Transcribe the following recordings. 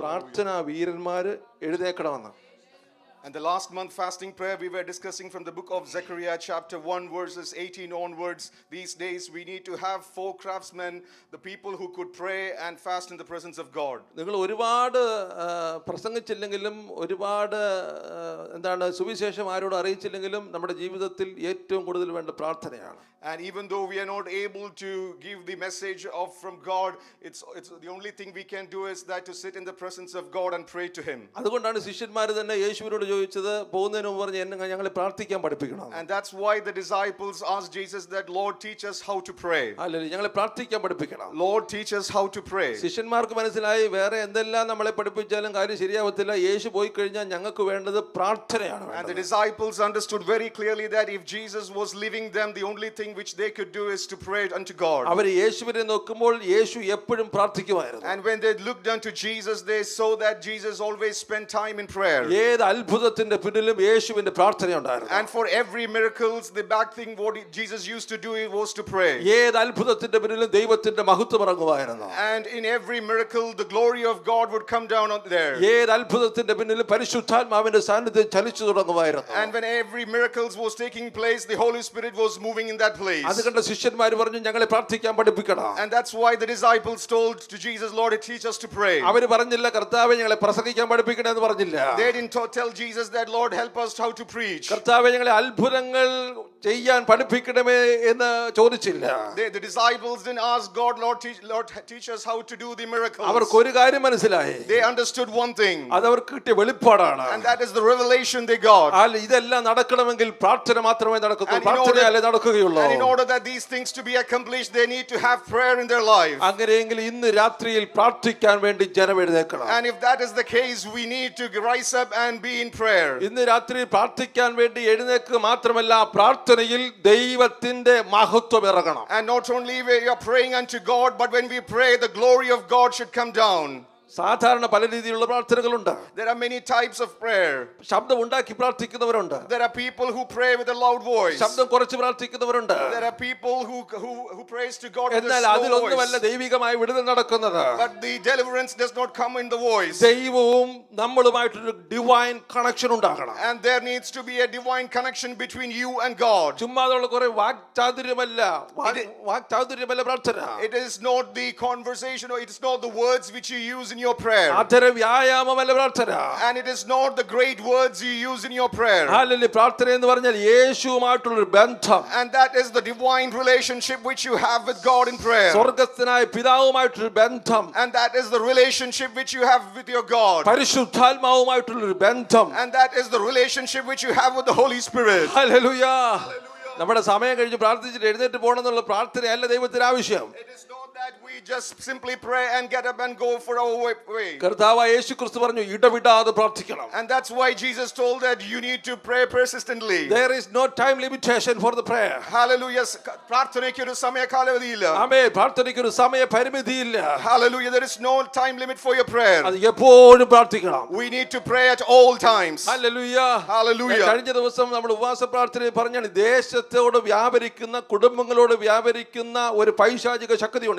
പ്രാർത്ഥന വീരന്മാര് എഴുതേക്കണമെന്ന്. And the last month fasting prayer, we were discussing from the book of Zechariah, chapter 1, verses 18 onwards. These days, we need to have four craftsmen, the people who could pray and fast in the presence of God. നിങ്ങൾ ഒരുപാട് ആ, പ്രസംഗിച്ചില്ലെങ്കിലും ഒരുപാട് ആ, എന്താണ് സുവിശേഷം ആരോട് അറിയിച്ചില്ലെങ്കിലും നമ്മുടെ ജീവിതത്തിൽ ഏറ്റവും കൂടുതൽ വേണ്ട പ്രാർത്ഥനയാണ് And even though we are not able to give the message of from God, it's, it's the only thing we can do is that to sit in the presence of God and pray to Him. അതുകൊണ്ടാണ് ശിഷ്യന്മാർ തന്നെ യേശുവിനോട് ചോദിച്ചത് പോകുന്നതിന് മുമ്പ് പറഞ്ഞ് എന്നെ ഞങ്ങളെ പ്രാർത്ഥിക്കാൻ പഠിപ്പിക്കണം And that's why the disciples asked Jesus that, Lord, teach us how to pray. അല്ലല്ലോ ഞങ്ങളെ പ്രാർത്ഥിക്കാൻ പഠിപ്പിക്കണം Lord, teach us how to pray. ശിഷ്യന്മാർക്ക് മനസ്സിലായി വേറെ എന്തെല്ലാം നമ്മളെ പഠിപ്പിച്ചാലും കാര്യം ശരിയാവത്തില്ല യേശു പോയി കഴിഞ്ഞാൽ ഞങ്ങൾക്ക് വേണ്ടത് പ്രാർത്ഥനയാണ് And the വേണ്ടത്. disciples understood very clearly that if Jesus was leaving them, the only thing which they could do is to pray unto God. അവർ യേശുവിനെ നോക്കുമ്പോൾ യേശു എപ്പോഴും പ്രാർത്ഥിക്കുമായിരുന്നു And when they looked unto Jesus, they saw that Jesus always spent time in prayer. ഏത് അത്ഭുതത്തിന്റെ പിന്നിലും യേശുവിന്റെ പ്രാർത്ഥനയുണ്ടായിരുന്നു And for every miracles, the back thing what Jesus used to do was to pray. ഏത് അത്ഭുതത്തിന്റെ പിന്നിലും ദൈവത്തിന്റെ മഹത്വം ഇറങ്ങുമായിരുന്നു And in every miracle, the glory of God would come down on there. ഏത് അത്ഭുതത്തിന്റെ പിന്നിലും പരിശുദ്ധാത്മാവിന്റെ സാന്നിധ്യം ചലിച്ചു തുടങ്ങുമായിരുന്നു And when every miracles was taking place, the Holy Spirit was moving in that place. അത് കണ്ട ശിഷ്യന്മാർ പറഞ്ഞു ഞങ്ങളെ പ്രാർത്ഥിക്കാൻ പഠിപ്പിക്കണം And that's why the disciples told to Jesus, Lord, teach us to pray. അവര് പറഞ്ഞില്ല കർത്താവെ ഞങ്ങളെ പ്രസംഗിക്കാൻ പഠിപ്പിക്കണം എന്ന് പറഞ്ഞില്ല They didn't to- tell Jesus that, Lord, help us how to preach. കർത്താവെ ഞങ്ങളെ അത്ഭുതങ്ങൾ ചെയ്യാൻ പഠിപ്പിക്കണമേ എന്ന് ചോദിച്ചില്ല They, the disciples didn't ask God, Lord teach, Lord, teach us how to do the miracles. അവർക്ക് ഒരു കാര്യം മനസ്സിലായി They understood one thing, അത് അവർക്ക് കിട്ടിയ വെളിപ്പാടാണ് and that is the revelation they got. അല്ല ഇതെല്ലാം നടക്കണമെങ്കിൽ പ്രാർത്ഥന മാത്രമേ നടക്കൂ And in order- പ്രാർത്ഥനയല്ലേ നടക്കുകയുള്ളൂ And in order that these things to be accomplished, they need to have prayer in their life. അങ്ങനെയെങ്കിൽ ഇന്ന് രാത്രിയിൽ പ്രാർത്ഥിക്കാൻ വേണ്ടി ജനം എഴുന്നേക്കണം And if that is the case, we need to rise up and be in prayer. ഇന്ന് രാത്രി പ്രാർത്ഥിക്കാൻ വേണ്ടി എഴുന്നേക്കുക മാത്രമല്ല പ്രാർത്ഥനയിൽ ദൈവത്തിന്റെ മഹത്വം ഇറങ്ങണം And not only we are praying unto God, but when we pray, the glory of God should come down. സാധാരണ പല രീതിയിലുള്ള പ്രാർത്ഥനകളുണ്ട് There are many types of prayer. ശബ്ദം ഉണ്ടാക്കി പ്രാർത്ഥിക്കുന്നവരുണ്ട് There are people who pray with a loud voice. ശബ്ദം കുറച്ച് പ്രാർത്ഥിക്കുന്നവരുണ്ട് There are people who, who, who prays to God with a എന്നാൽ slow അതിലൊന്നുമല്ല voice. ദൈവികമായി വിടുതൽ നടക്കുന്നത് But the deliverance does not come in the voice. ദൈവവും നമ്മളുമായിട്ടൊരു divine connection ഉണ്ടാകണം And there needs to be a divine connection between you and God. ചുമ്മാതുള്ള കുറെ വാക്ചാതുര്യമല്ല വാക്- വാക്ചാതുര്യമല്ല പ്രാർത്ഥന It is not the conversation or it is not the words which you use in your prayer. അധര വ്യായാമമല്ല പ്രാർത്ഥന And it is not the great words you use in your prayer. അല്ലല്ലേ പ്രാർത്ഥന എന്ന് പറഞ്ഞാൽ യേശുവുമായിട്ടുള്ളൊരു ബന്ധം And that is the divine relationship which you have with God in prayer. സ്വർഗസ്ഥനായ പിതാവുമായിട്ടൊരു ബന്ധം And that is the relationship which you have with your God. പരിശുദ്ധാത്മാവുമായിട്ടുള്ളൊരു ബന്ധം And that is the relationship which you have with the Holy Spirit. Hallelujah നമ്മുടെ സമയം കഴിഞ്ഞ് പ്രാർത്ഥിച്ചിട്ട് എഴുന്നേറ്റ് പോകണം എന്നുള്ള പ്രാർത്ഥനയല്ല ദൈവത്തിന് ആവശ്യം It is not that we just simply pray and get up and go for our way- way. കർത്താവ് യേശു ക്രിസ്തു പറഞ്ഞു ഇടവിടാതെ പ്രാർത്ഥിക്കണം And that's why Jesus told that you need to pray persistently. There is no time limitation for the prayer. Hallelujah. പ്രാർത്ഥനയ്ക്ക് ഒരു സമയകാലവധിയില്ല. ആമേ പ്രാർത്ഥനയ്ക്ക് ഒരു സമയ പരിമിതിയില്ല Hallelujah. There is no time limit for your prayer. അത് എപ്പോഴും പ്രാർത്ഥിക്കണം We need to pray at all times. Hallelujah Hallelujah. കഴിഞ്ഞ ദിവസം നമ്മൾ ഉപവാസ പ്രാർത്ഥനയിൽ പറഞ്ഞാണ് ദേശത്തോട് വ്യാപരിക്കുന്ന കുടുംബങ്ങളോട് വ്യാപരിക്കുന്ന ഒരു പൈശാചിക ശക്തിയുണ്ട്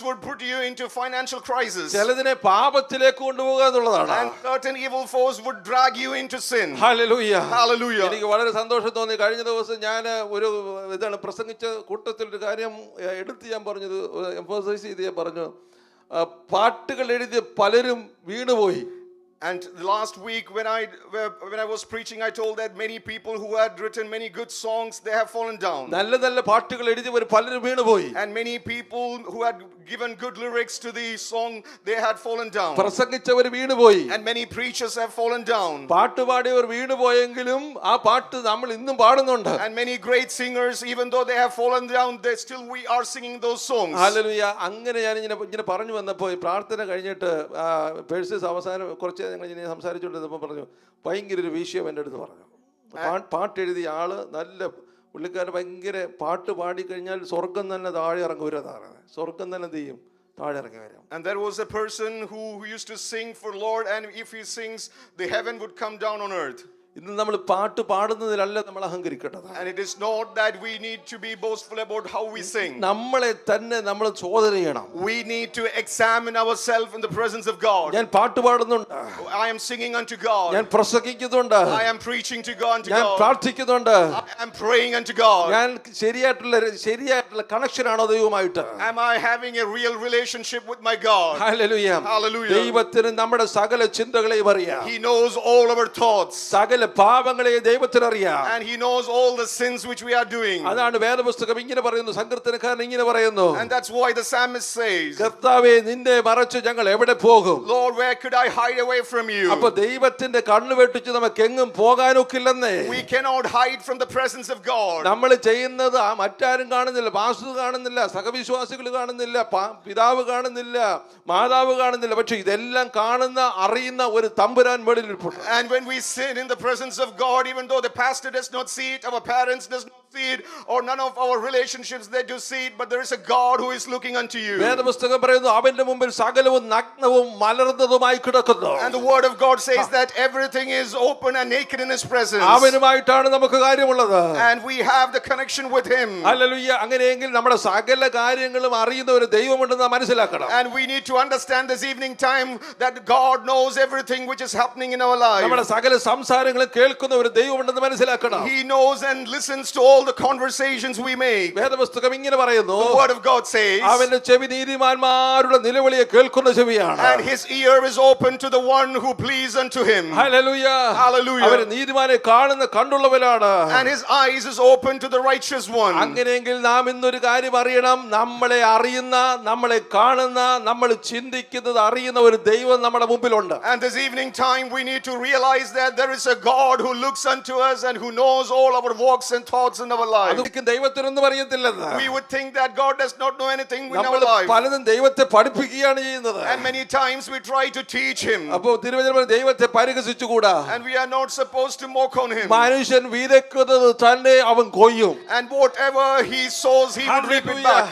would put you into financial crisis. ചിലതിനെ പാപത്തിലേക്ക് കൊണ്ടുപോകുക എന്നുള്ളതാണ് And certain evil force would drag you into sin. Hallelujah. Hallelujah. എനിക്ക് വളരെ സന്തോഷം തോന്നി കഴിഞ്ഞ ദിവസം ഞാൻ ഒരു ഇതാണ് പ്രസംഗിച്ച കൂട്ടത്തിൽ ഒരു കാര്യം ഏഹ്, എടുത്ത് ഞാൻ പറഞ്ഞത് എംഫോസൈസ് ചെയ്ത് ഞാൻ പറഞ്ഞു ആ, പാട്ടുകൾ എഴുതിയ പലരും വീണുപോയി And last week, when I when I was preaching, I told that many people who had written many good songs they have fallen down, നല്ല നല്ല പാട്ടുകൾ എഴുതിയവർ പലരും വീണുപോയി and many people who had given good lyrics to the song, they had fallen down. പ്രസംഗിച്ചവർ വീണുപോയി And many preachers have fallen down. പാട്ടുപാടിയവർ വീണുപോയെങ്കിലും ആ പാട്ട് നമ്മൾ ഇന്നും പാടുന്നുണ്ട് And many great singers, even though they have fallen down, they still we are singing those songs. Hallelujah അങ്ങനെ ഞാൻ ഇങ്ങനെ ഇങ്ങനെ പറഞ്ഞു വന്നപ്പോൾ ഈ പ്രാർത്ഥന കഴിഞ്ഞിട്ട് പേഴ്സസ് അവസാനം കുറച്ച് ഞങ്ങൾ ഇങ്ങനെ സംസാരിച്ചുകൊണ്ടിരുന്നപ്പോൾ പറഞ്ഞു ഭയങ്കര ഒരു വിഷയം എന്റെ അടുത്ത് പറഞ്ഞു പാട്ട് എഴുതിയ ആൾ നല്ല പുള്ളിക്കാരൻ ഭയങ്കര പാട്ട് പാടി കഴിഞ്ഞാൽ സ്വർഗം തന്നെ താഴെ ഇറങ്ങി വരുന്നതാണ് സ്വർഗം തന്നെ എന്ത് ചെയ്യും താഴെ ഇറങ്ങി വരും And there was a person who used to sing for Lord, and if he sings, the heaven would come down on earth. ഇന്ന് നമ്മൾ പാട്ട് പാടുന്നതിലല്ല നമ്മൾ അഹങ്കരിക്കേണ്ടത് And it is not that we need to be boastful about how we sing. നമ്മളെ തന്നെ നമ്മൾ ചോദന ചെയ്യണം We need to examine ourselves in the presence of God. ഞാൻ പാട്ട് പാടുന്നുണ്ട് I am singing unto God. ഞാൻ പ്രസംഗിക്കുന്നുണ്ട് I am preaching to God unto ഞാൻ God. പ്രാർത്ഥിക്കുന്നുണ്ട് I am praying unto God. ഞാൻ ശരിയായിട്ടുള്ള ശരിയായിട്ടുള്ള കണക്ഷൻ ആണോ ദൈവമായിട്ട് Am I having a real relationship with my God? Hallelujah. Hallelujah. ദൈവത്തിന് നമ്മുടെ സകല ചിന്തകളെയും അറിയാം He knows all our thoughts. സകല പാപങ്ങളെ ദൈവത്തിന് അറിയാം And he knows all the sins which we are doing. അതാണ് വേദപുസ്തകം ഇങ്ങനെ പറയുന്നു സങ്കീർത്തനക്കാരൻ ഇങ്ങനെ പറയുന്നു And that's why the psalmist says, കർത്താവെ നിന്നെ മറച്ച് ഞങ്ങൾ എവിടെ പോകും Lord, where could I hide away from അപ്പൊ you? ദൈവത്തിന്റെ കണ്ണു വെട്ടിച്ച് നമുക്ക് എങ്ങും പോകാനൊക്കില്ലെന്നേ We cannot hide from the presence of God. നമ്മൾ ചെയ്യുന്നത് ആ മറ്റാരും കാണുന്നില്ല പാസ്റ്റർ കാണുന്നില്ല സഹവിശ്വാസികൾ കാണുന്നില്ല പാ- പിതാവ് കാണുന്നില്ല മാതാവ് കാണുന്നില്ല പക്ഷെ ഇതെല്ലാം കാണുന്ന അറിയുന്ന ഒരു തമ്പുരാൻ വെളിയിലിരിപ്പുണ്ട് And when we sin in the presence of God, even though the pastor does not see it, our parents does not see it, or none of our relationships they do see it, but there is a God who is looking unto you. വേദപുസ്തകം പറയുന്നു അവന്റെ മുമ്പിൽ സകലവും നഗ്നവും മലർന്നതുമായി കിടക്കുന്നു And the word of God says that everything is open and naked in his presence. അവനുമായിട്ടാണ് നമുക്ക് കാര്യമുള്ളത് And we have the connection with him. അല്ലലുയ്യ അങ്ങനെയെങ്കിൽ നമ്മുടെ സകല കാര്യങ്ങളും അറിയുന്ന ഒരു ദൈവമുണ്ടെന്ന് നാം മനസ്സിലാക്കണം And we need to understand this evening time that God knows everything which is happening in our നമ്മുടെ life. സകല സംസാരങ്ങളും കേൾക്കുന്ന ഒരു ദൈവമുണ്ടെന്ന് മനസ്സിലാക്കണം He knows and listens to all the conversations we make. വേദപുസ്തകം ഇങ്ങനെ പറയുന്നു The word of God says, അവന്റെ ചെവി നീതിമാന്മാരുടെ നിലവിളിയെ കേൾക്കുന്ന ചെവിയാണ് and his ear is open to the one who please unto him. Hallelujah. Hallelujah. അവര് നീതിമാനെ കാണുന്ന കണ്ടുള്ളവരാണ് And his eyes is open to the righteous one. അങ്ങനെയെങ്കിൽ നാം ഇന്നൊരു കാര്യം അറിയണം നമ്മളെ അറിയുന്ന നമ്മളെ കാണുന്ന നമ്മൾ ചിന്തിക്കുന്നത് അറിയുന്ന ഒരു ദൈവം നമ്മുടെ മുമ്പിലുണ്ട് And this evening time, we need to realize that there is a God who looks unto us and who knows all our walks and thoughts in our life. അതൊരിക്കലും ദൈവത്തിനൊന്നും അറിയത്തില്ലെന്ന് We would think that God does not know anything in നമ്മൾ our life. പലതും ദൈവത്തെ പഠിപ്പിക്കുകയാണ് ചെയ്യുന്നത് And many times we try to teach him. അപ്പോ തിരുവചനം ദൈവത്തെ പരിഹസിച്ചുകൂടാ And we are not supposed to mock on him. മനുഷ്യൻ വിതയ്ക്കുന്നത് തന്നെ അവൻ കൊയ്യും And whatever he sows, he would reap it back.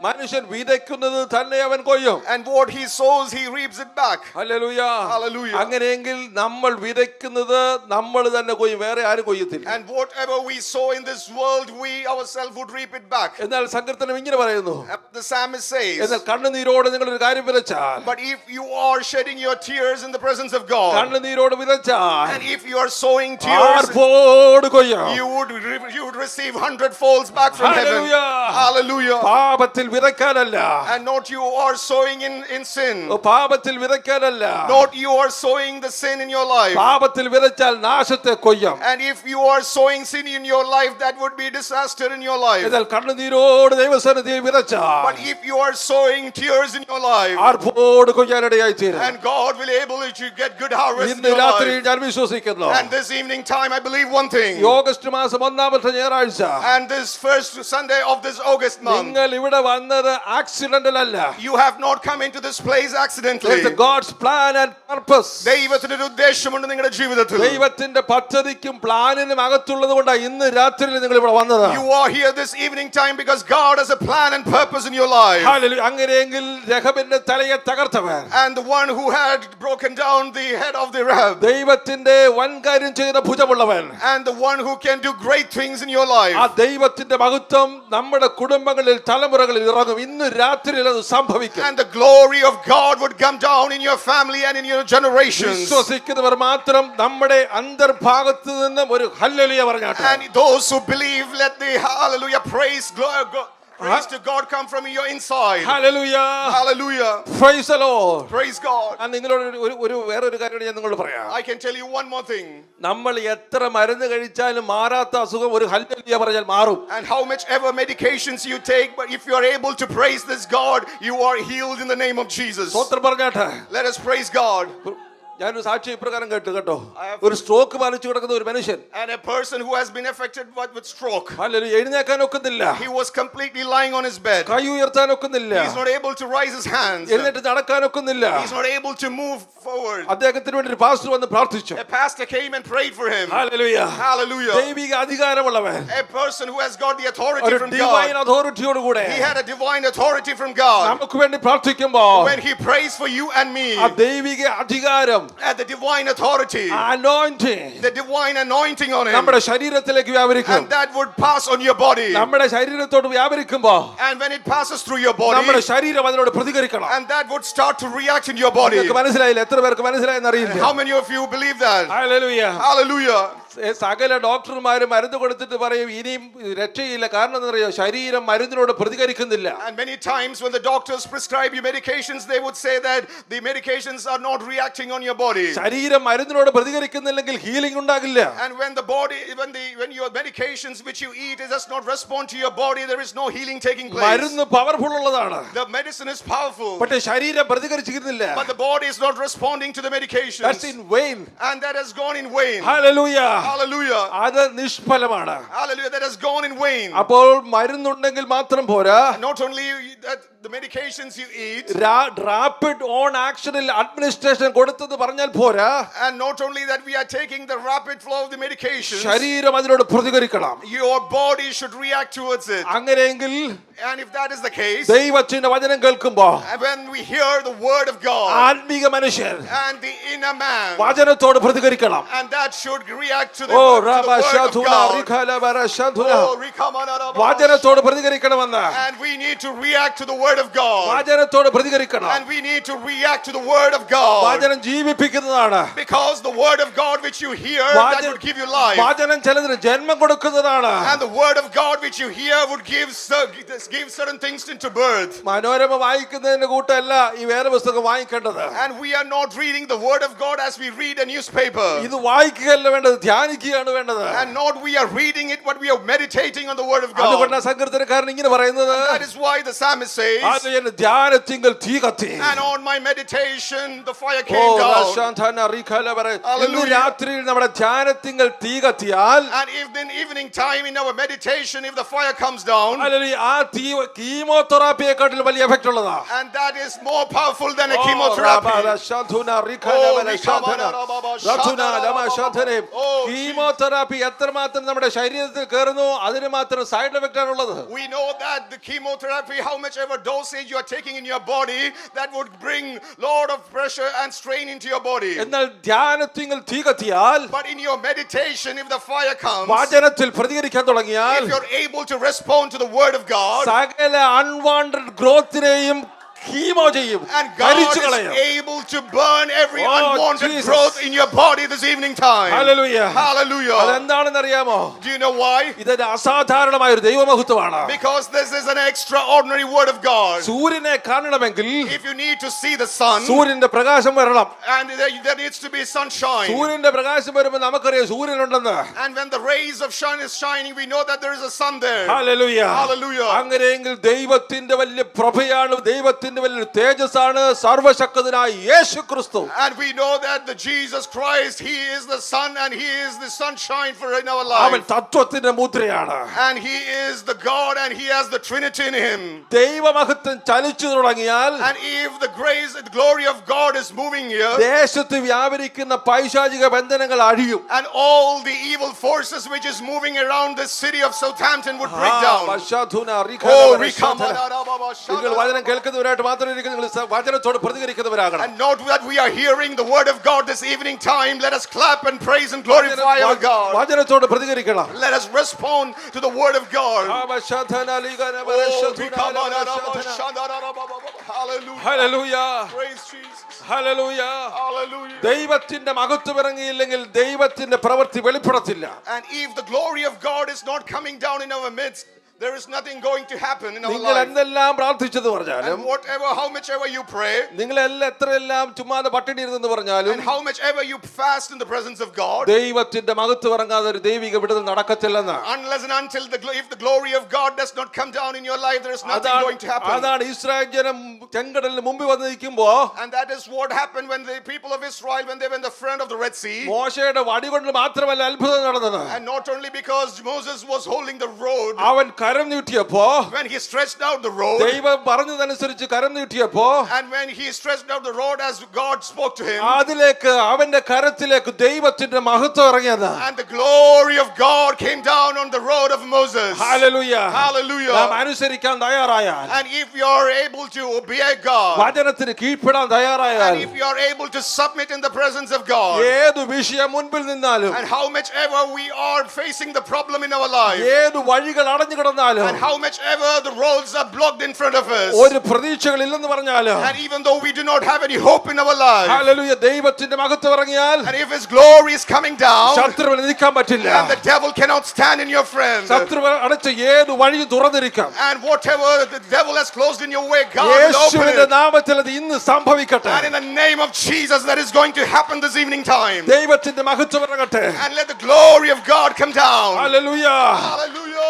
മനുഷ്യൻ വിതയ്ക്കുന്നത് തന്നെ അവൻ കൊയ്യും And what he sows, he reaps it back. Hallelujah. Hallelujah. അങ്ങനെയെങ്കിൽ നമ്മൾ വിതയ്ക്കുന്നത് നമ്മൾ തന്നെ കൊയ്യും വേറെ ആരും കൊയ്യത്തില്ല And whatever we sow in this world, we ourselves would reap it back. എന്നാൽ സങ്കീർത്തനം ഇങ്ങനെ പറയുന്നു The psalmist says, എന്നാൽ കണ്ണുനീരോട് നിങ്ങൾ ഒരു കാര്യം വിതച്ചാൽ But if you are shedding your tears in the presence of God, കണ്ണുനീരോട് വിതച്ചാൽ and if you are sowing tears, ആർപ്പോട് കൊയ്യാം you would, re- you would receive hundredfolds back from heaven. Hallelujah. Hallelujah. പാപത്തിൽ വിതയ്ക്കാനല്ല And not you are sowing in, in sin. പാപത്തിൽ വിതയ്ക്കാനല്ല Not you are sowing the sin in your life. പാപത്തിൽ വിതച്ചാൽ നാശത്തെ കൊയ്യാം And if you are sowing sin in your life, that would be disaster in your life. എന്നാൽ കണ്ണുനീരോട് ദൈവസന്നിധി വിതച്ചാൽ But if you are sowing tears in your life, ആർപ്പോട് കൊയ്യാനിടയായി തീരും and God will able you to get good harvest in ഇന്ന് your രാത്രി life. ഞാൻ വിശ്വസിക്കുന്നു And this evening time, I believe one thing. ഈ August മാസം ഒന്നാമത്തെ ഞായറാഴ്ച And this first Sunday of this August month, നിങ്ങൾ ഇവിടെ വന്നത് ആക്സിഡന്റൽ അല്ല you have not come into this place accidentally. There's a God's plan and purpose. ദൈവത്തിന് ഒരു ഉദ്ദേശമുണ്ട് നിങ്ങളുടെ ജീവിതത്തിൽ ദൈവത്തിന്റെ പദ്ധതിക്കും പ്ലാനിനും അകത്തുള്ളത് കൊണ്ടാണ് ഇന്ന് രാത്രി നിങ്ങൾ ഇവിടെ വന്നത് You are here this evening time because God has a plan and purpose in your life. Hallelujah. അങ്ങനെയെങ്കിൽ രഹബിന്റെ തലയെ തകർത്തവൻ And the one who had broken down the head of the Rahab, ദൈവത്തിന്റെ വൻകാര്യം ചെയ്ത ഭുജമുള്ളവൻ and the one who can do great things in your ആ life. ദൈവത്തിന്റെ മഹത്വം നമ്മുടെ കുടുംബങ്ങളിൽ തലമുറകളിൽ ഇറങ്ങും ഇന്ന് രാത്രിയിൽ അത് സംഭവിക്കും And the glory of God would come down in your family and in your generations. വിശ്വസിക്കുന്നവർ മാത്രം നമ്മുടെ അന്തർഭാഗത്ത് നിന്നും ഒരു ഹല്ലലിയ പറഞ്ഞാട്ടെ And those who believe, let the hallelujah praise, glo- glo- Praise to God come from your inside. Hallelujah. Hallelujah. Praise the Lord. Praise God. ഞാൻ നിങ്ങളോട് ഒരു- ഒരു ഒരു വേറൊരു കാര്യം ഞാൻ നിങ്ങളോട് പറയാം I can tell you one more thing. നമ്മൾ എത്ര മരുന്ന് കഴിച്ചാലും മാറാത്ത അസുഖം ഒരു ഹല്ലേലൂയ പറഞ്ഞാൽ മാറും And how much ever medications you take, but if you are able to praise this God, you are healed in the name of Jesus. സ്വത്രം പറഞ്ഞാട്ടെ Let us praise God. ഞാനൊരു സാക്ഷി ഇപ്രകാരം കേട്ടു കേട്ടോ I have- ഒരു സ്ട്രോക്ക് ബാധിച്ചു കിടക്കുന്ന ഒരു മനുഷ്യൻ And a person who has been affected with, with stroke, hallelujah എഴുന്നേക്കാൻ ഒക്കുന്നില്ല he was completely lying on his bed. കൈ ഉയർത്താൻ ഒക്കുന്നില്ല He's not able to raise his hands. എഴുന്നേറ്റ് നടക്കാൻ ഒക്കുന്നില്ല He's not able to move forward. അദ്ദേഹത്തിന് വേണ്ടി ഒരു pastor വന്ന് പ്രാർത്ഥിച്ചു A pastor came and prayed for him. Hallelujah Hallelujah. ദൈവിക അധികാരമുള്ളവൻ A person who has got the authority ഒരു from ഡിവൈൻ God. അതോറിറ്റിയോട് കൂടെ He had a divine authority from God. നമുക്ക് വേണ്ടി പ്രാർത്ഥിക്കുമ്പോ When he prays for you and me, ആ ദൈവിക അധികാരം at the divine authority, anointing the divine anointing on him, നമ്മുടെ ശരീരത്തിലേക്ക് വ്യാപരിക്കും and that would pass on your body. നമ്മുടെ ശരീരത്തോട് വ്യാപരിക്കുമ്പോ And when it passes through your നമ്മുടെ body, ശരീരം അതിനോട് പ്രതികരിക്കണം and that would start to react in your body. നിങ്ങൾക്ക് മനസ്സിലായില്ല എത്ര പേർക്ക് മനസ്സിലായെന്ന് അറിയില്ല How many of you believe that? Hallelujah Hallelujah. സ- സകല ഡോക്ടർമാര് മരുന്ന് കൊടുത്തിട്ട് പറയും ഇനിയും രക്ഷയില്ല കാരണം എന്താ പറയുക ശരീരം മരുന്നിനോട് പ്രതികരിക്കുന്നില്ല And many times when the doctors prescribe you medications, they would say that the medications are not reacting on your body. ശരീരം മരുന്നിനോട് പ്രതികരിക്കുന്നില്ലെങ്കിൽ ഹീലിംഗ് ഉണ്ടാകില്ല And when the body, when the when your medications which you eat it does not respond to your body, there is no healing taking place. മരുന്ന് powerful ഉള്ളതാണ് The medicine is powerful, പക്ഷെ ശരീരം പ്രതികരിച്ചിരുന്നില്ല but the body is not responding to the That's medications, in vain. and that has gone in vain. Hallelujah. Hallelujah. അത് നിഷ്ഫലമാണ് Hallelujah. That has gone in vain. അപ്പോൾ മരുന്നുണ്ടെങ്കിൽ മാത്രം പോരാ Not only that the medications you eat, rapid on ആക്ഷനിൽ administration കൊടുത്തത് പറഞ്ഞാൽ പോരാ and not only that we are taking the rapid flow of the medications, ശരീരം അതിനോട് പ്രതികരിക്കണം your body should react towards it. അങ്ങനെയെങ്കിൽ And if that is the case, ദൈവത്തിന്റെ വചനം കേൾക്കുമ്പോ and when we hear the word of God ആത്മീക മനുഷ്യൻ and the inner man, വചനത്തോട് പ്രതികരിക്കണം and that should react to the, oh to the റബ word of ശധുന God. റിഖല ബര ശധുന Oh, rikamanarababa. വചനത്തോട് പ്രതികരിക്കണമെന്ന് And we need to react to the word of God. വചനത്തോട് പ്രതികരിക്കണം And we need to react to the word of God. വചനം ജീവിപ്പിക്കുന്നതാണ് Because the word of God which you hear, that വചനം- would give you life. വചനം ചിലതിന് ജന്മം കൊടുക്കുന്നതാണ് And the word of God which you hear would give, cer- give certain things into birth. Manorama വായിക്കുന്നതിന്റെ കൂട്ടല്ല ഈ വേദപുസ്തകം വായിക്കേണ്ടത് And we are not reading the word of God as we read a newspaper. ഇത് വായിക്കുകയല്ല വേണ്ടത് ധ്യാനിക്കുകയാണ് വേണ്ടത് And not we are reading it, but we are meditating on the word of God. അതുകൊണ്ടാണ് സങ്കീർത്തനക്കാരൻ ഇങ്ങനെ പറയുന്നത് That is why the psalmist says, അത് എന്റെ ധ്യാനത്തിങ്കൽ തീ കത്തി And on my meditation, the fire oh, came down. റശാന്തന റിഖല ബര. ഇന്ന് Hallelujah. രാത്രിയിൽ നമ്മുടെ ധ്യാനത്തിങ്കൽ തീ കത്തിയാൽ And if in evening time in our meditation, if the fire comes down, അല്ലെങ്കിൽ ആ തീ കീമോതെറാപ്പിയെക്കാട്ടിലും വലിയ എഫക്റ്റ് ഉള്ളതാ and that is more powerful than a oh, chemotherapy. റബ റശാന്തന റിഖല Oh, ബര Shantana. റിഖമനരബബ റഥുന ലമ Shantana ശാന്തനെ. Oh, chemotherapy എത്രമാത്രം നമ്മുടെ ശരീരത്തിൽ കയറുന്നു അതിന് മാത്രം സൈഡ് എഫക്റ്റ് ആണുള്ളത് We know that the chemotherapy, how much ever dosage you are taking in your body, that would bring lot of pressure and strain into your body. എന്നാൽ ധ്യാനത്തിങ്കൽ തീ കത്തിയാൽ But in your meditation, if the fire comes, വചനത്തിൽ പ്രതികരിക്കാൻ തുടങ്ങിയാൽ if you're able to respond to the word of God, സകല unwanted ഗ്രോത്തിനെയും chemo ചെയ്യും and God കരിച്ചു is കളയും able to burn every Oh, unwanted Jesus. growth in your body this evening time. Hallelujah. Hallelujah. അതെന്താണെന്ന് അറിയാമോ Do you know why? ഇതൊരു അസാധാരണമായ ഒരു ദൈവമഹത്വമാണ് Because this is an extraordinary word of God. സൂര്യനെ കാണണമെങ്കിൽ If you need to see the sun, സൂര്യന്റെ പ്രകാശം വരണം and there, there needs to be sunshine. സൂര്യന്റെ പ്രകാശം വരുമ്പോൾ നമുക്കറിയാം സൂര്യനുണ്ടെന്ന് And when the rays of sun is shining, we know that there is a sun there. Hallelujah. Hallelujah. അങ്ങനെയെങ്കിൽ ദൈവത്തിന്റെ വലിയ പ്രഭയാണ് ദൈവത്തിന്റെ വലിയ തേജസ്സാണ് സർവശക്തനായ യേശു ക്രിസ്തു And we know that the Jesus Christ, He is the sun and He is the sunshine for in our അവൻ life. തത്വത്തിന്റെ മുദ്രയാണ് And He is the God and He has the Trinity in Him. ദൈവമഹത്വം ചലിച്ചു തുടങ്ങിയാൽ And if the grace, the glory of God is moving here, ദേശത്ത് വ്യാപരിക്കുന്ന പൈശാചിക ബന്ധനങ്ങൾ അഴിയും and all the evil forces which is moving around the city of Southampton would break ആ, down. വശാധുന, Oh, റിഖാന, Rikama, വശാധന. നിങ്ങൾ വചനം കേൾക്കുന്നവരായിട്ട് മാത്രം ഇരിക്കുന്ന നിങ്ങൾ സ- വചനത്തോട് പ്രതികരിക്കുന്നവരാകണം And note that we are hearing the word of God this evening time. Let us clap and praise and glorify our God. വചനത്തോട് പ്രതികരിക്കണം Let us respond to the word of ആ, God. വശാധന, ലിഖാന, Oh, വശാധുന, Rikama, വശാധന. Hallelujah. Hallelujah, Praise Jesus. Hallelujah. Hallelujah. ദൈവത്തിന്റെ മഹത്വം ഇറങ്ങിയില്ലെങ്കിൽ ദൈവത്തിന്റെ പ്രവൃത്തി വെളിപ്പെടത്തില്ല And if the glory of God is not coming down in our midst, there is nothing going to happen in our നിങ്ങൾ life. എന്തെല്ലാം പ്രാർത്ഥിച്ചെന്ന് പറഞ്ഞാലും And whatever, how much ever you pray, നിങ്ങളെല്ലാം എത്രയെല്ലാം ചുമ്മാതെ പട്ടിണി ഇരുന്നെന്ന് പറഞ്ഞാലും and how much ever you fast in the presence of God, ദൈവത്തിന്റെ മഹത്വം ഇറങ്ങാതെ ഒരു ദൈവിക വിടുതൽ നടക്കത്തില്ലെന്ന് unless and until the glo- if the glory of God does not come down in your life, there is nothing അതാണ് going to happen. അതാണ് Israel ജനം ചെങ്കടലിന് മുമ്പിൽ വന്ന് നിൽക്കുമ്പോ And that is what happened when the people of Israel, when they were in the front of the Red Sea. മോശയുടെ വടി കൊണ്ട് മാത്രമല്ല അത്ഭുതം നടന്നത് And not only because Moses was holding the road, അവൻ കരം നീട്ടിയപ്പോ when he stretched out the road, ദൈവം പറഞ്ഞതനുസരിച്ച് കരം നീട്ടിയപ്പോ and when he stretched out the road as God spoke to him, അതിലേക്ക് അവന്റെ കരത്തിലേക്ക് ദൈവത്തിന്റെ മഹത്വം ഇറങ്ങിയത് and the glory of God came down on the road of Moses. Hallelujah. Hallelujah. നാം അനുസരിക്കാൻ തയ്യാറായാൽ And if you are able to obey God, വചനത്തിന് കീഴ്പ്പെടാൻ തയ്യാറായാൽ and if you are able to submit in the presence of God, ഏത് വിഷയം മുൻപിൽ നിന്നാലും and how much ever we are facing the problem in our life, ഏത് വഴികൾ അടഞ്ഞു കിടന്നാലും and how much ever the roads are blocked in front of us, ഒരു പ്രതീക്ഷകളില്ലെന്ന് പറഞ്ഞാലും and even though we do not have any hope in our life, hallelujah ദൈവത്തിന്റെ മഹത്വം ഇറങ്ങിയാൽ and if His glory is coming down, ശത്രുവിന് നിൽക്കാൻ പറ്റില്ല and the devil cannot stand in your friend, ശത്രു അടച്ച ഏത് വഴിയും തുറന്നിരിക്കാം and whatever the devil has closed in your way, God will open യേശുവിന്റെ it. നാമത്തിൽ അത് ഇന്ന് സംഭവിക്കട്ടെ And in the name of Jesus, that is going to happen this evening time. ദൈവത്തിന്റെ മഹത്വം ഇറങ്ങട്ടെ And let the glory of God come down. Hallelujah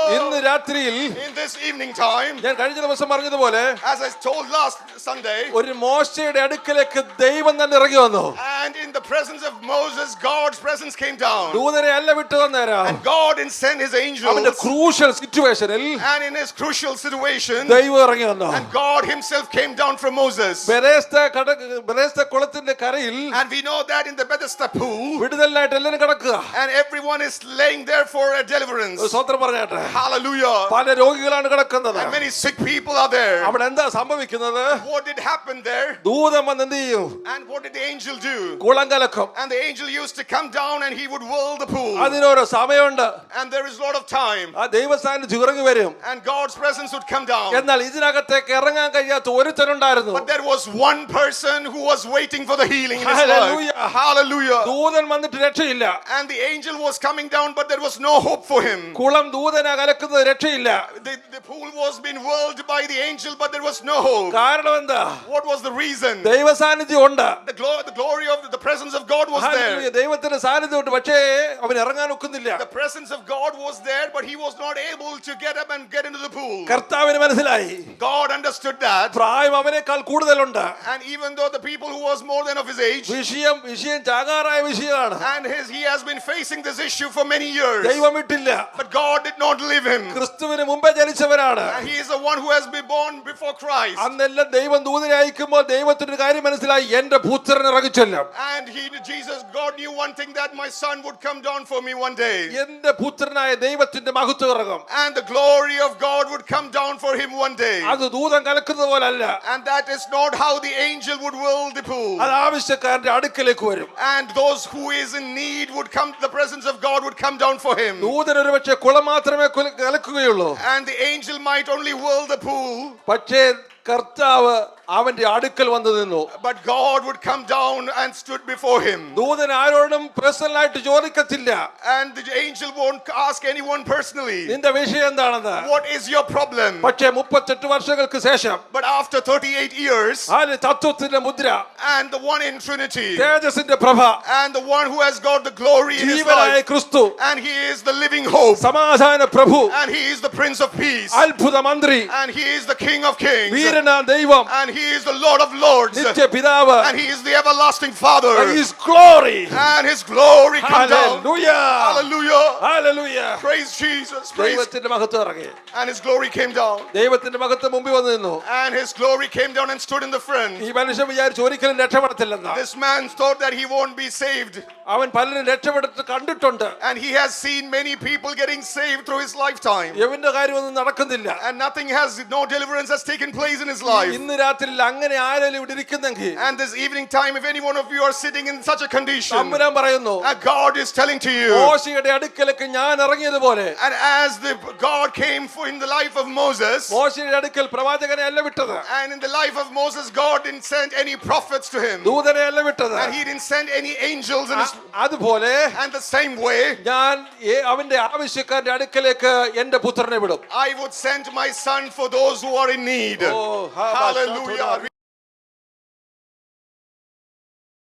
ഇന്ന് രാത്രിയിൽ this evening time, ഞാൻ കഴിഞ്ഞ ദിവസം പറഞ്ഞതുപോലെ as I told last Sunday, ഒരു മോശയുടെ അടുക്കലേക്ക് ദൈവം തന്നെ ഇറങ്ങി വന്നു and in the presence of Moses, God's presence came down. ദൂതനെ അല്ല വിട്ടു തന്നേരം And God didn't send his അവന്റെ angels. ക്രൂഷ്യൽ സിറ്റുവേഷനിൽ And in his crucial situation, ദൈവം ഇറങ്ങി വന്നു and God himself came down from Moses. ബെരേസ്ത കട ബെരേസ്ത കുളത്തിന്റെ കരയിൽ And we know that in the Bethesda pool, വിടുതലായിട്ട് എല്ലാവരും കിടക്കുക and everyone is laying there for a ഒരു deliverance. സ്വത്രം പറഞ്ഞാട്ടെ Hallelujah. പല രോഗികളാണ് കിടക്കുന്നത് And many sick people are there. അവിടെ എന്താ സംഭവിക്കുന്നത് What did happen there? ദൂതം വന്ന് എന്ത് ചെയ്യും And what did the angel do? കുളം കലക്കും And the angel used to come down and he would whirl the pool. അതിനൊരു സമയമുണ്ട് And there is a lot of time. ആ ദൈവസ്ഥാനം ഇറങ്ങി വരും And God's presence would come down. എന്നാൽ ഇതിനകത്തേക്ക് ഇറങ്ങാൻ കഴിയാത്ത ഒരുത്തനുണ്ടായിരുന്നു But there was one person who was waiting for the healing in his life. Hallelujah. Hallelujah. ദൂതൻ വന്നിട്ട് രക്ഷയില്ല And the angel was coming down, but there was no hope for him. കുളം ദൂതന കലക്കുന്നത് രക്ഷയില്ല The, the pool was being whirled by the angel, but there was no hope. കാരണം എന്താ What was the reason? ദൈവ സാന്നിധ്യം ഉണ്ട് The, glo- the glory of the presence of God was hallelujah. there. ദൈവത്തിന്റെ സാന്നിധ്യം ഉണ്ട് പക്ഷേ അവൻ ഇറങ്ങാൻ ഒക്കുന്നില്ല The presence of God was there, but he was not able to get up and get into the pool. കർത്താവിന് മനസ്സിലായി God understood that. പ്രായം അവനേക്കാൾ കൂടുതലുണ്ട് And even though the people who was more than of his age, വിഷയം വിഷയം ചാകാറായ വിഷയമാണ് and his, he has been facing this issue for many years, ദൈവം വിട്ടില്ല but God did not leave him. ക്രിസ്തുവിന് മുമ്പേ ജനിച്ചവനാണ് And he is the one who has been born before Christ. അന്നെല്ലാം ദൈവം ദൂതനെ അയക്കുമ്പോൾ ദൈവത്തിന് ഒരു കാര്യം മനസ്സിലായി എന്റെ പുത്രൻ ഇറങ്ങിച്ചെല്ലാം And he, Jesus, God knew one thing that my son would come down for me one day. എന്റെ പുത്രനായ ദൈവത്തിന്റെ മഹത്വം ഇറങ്ങും And the glory of God would come down for him one day. അത് ദൂതം കലക്കുന്നത് പോലല്ല And that is not how the angel would will the pool. അത് ആവശ്യക്കാരന്റെ അടുക്കലേക്ക് വരും And those who is in need would come, the presence of God would come down for him. ദൂതൻ ഒരു പക്ഷേ കുളം മാത്രമേ കുല- കലക്കുകയുള്ളൂ And the angel might only whirl the pool, പക്ഷേ കർത്താവ് അവന്റെ അടുക്കൽ വന്നു നിന്നു but God would come down and stood before him. ദൂതൻ ആരോടും പേഴ്സണലായിട്ട് ചോദിക്കത്തില്ല And the angel won't ask anyone personally, നിന്റെ വിഷയം എന്താണെന്ന് What is your problem? പക്ഷേ മുപ്പത്തെട്ട് വർഷങ്ങൾക്ക് ശേഷം But after 38 years, അതിന് തത്വത്തിന്റെ മുദ്ര and the one in Trinity, തേജസിന്റെ Prabha and the one who has got the glory in his ജീവനായ life, ക്രിസ്തു and he is the living hope, സമാധാന പ്രഭു and he is the Prince of Peace, അത്ഭുത മന്ത്രി and he is the King of Kings, വീരനാ ദൈവം and he is the Lord of Lords, നിത്യ പിതാവ് and he is the everlasting Father, His glory and his glory come down. Hallelujah Hallelujah. Hallelujah Praise Jesus. Praise. ദൈവത്തിന്റെ മഹത്വം ഇറങ്ങി And his glory came down. ദൈവത്തിന്റെ മഹത്വം മുമ്പിൽ വന്നു നിന്നു And his glory came down and stood in the front. ഈ മനുഷ്യൻ വിചാരിച്ചു ഒരിക്കലും രക്ഷപ്പെടത്തില്ലെന്ന് This man thought that he won't be saved. അവൻ പലരും രക്ഷപ്പെടുത്തി കണ്ടിട്ടുണ്ട് And he has seen many people getting saved through his lifetime. യവന്റെ കാര്യമൊന്നും നടക്കുന്നില്ല And nothing has, no deliverance has taken place in his life. ഇന്ന് രാത്രിയിൽ അങ്ങനെ ആരെങ്കിലും ഇവിടെ ഇരിക്കുന്നെങ്കിൽ And this evening time, if any one of you are sitting in such a condition, തമ്പുരാൻ പറയുന്നു uh, God is telling to you, മോശയുടെ അടുക്കലേക്ക് ഞാൻ ഇറങ്ങിയതുപോലെ and as the God came for in the life of Moses, മോശയുടെ അടുക്കൽ പ്രവാചകനെ അല്ല വിട്ടത് and in the life of Moses, God didn't send any prophets to him, ദൂതനെ അല്ല വിട്ടത് and he didn't send any angels in his. അ- അതുപോലെ And the same way, ഞാൻ ഏ- അവന്റെ ആവശ്യക്കാരുടെ അടുക്കലേക്ക് എന്റെ പുത്രനെ വിടും I would send my son for those who are in need. Oh, ha- Hallelujah.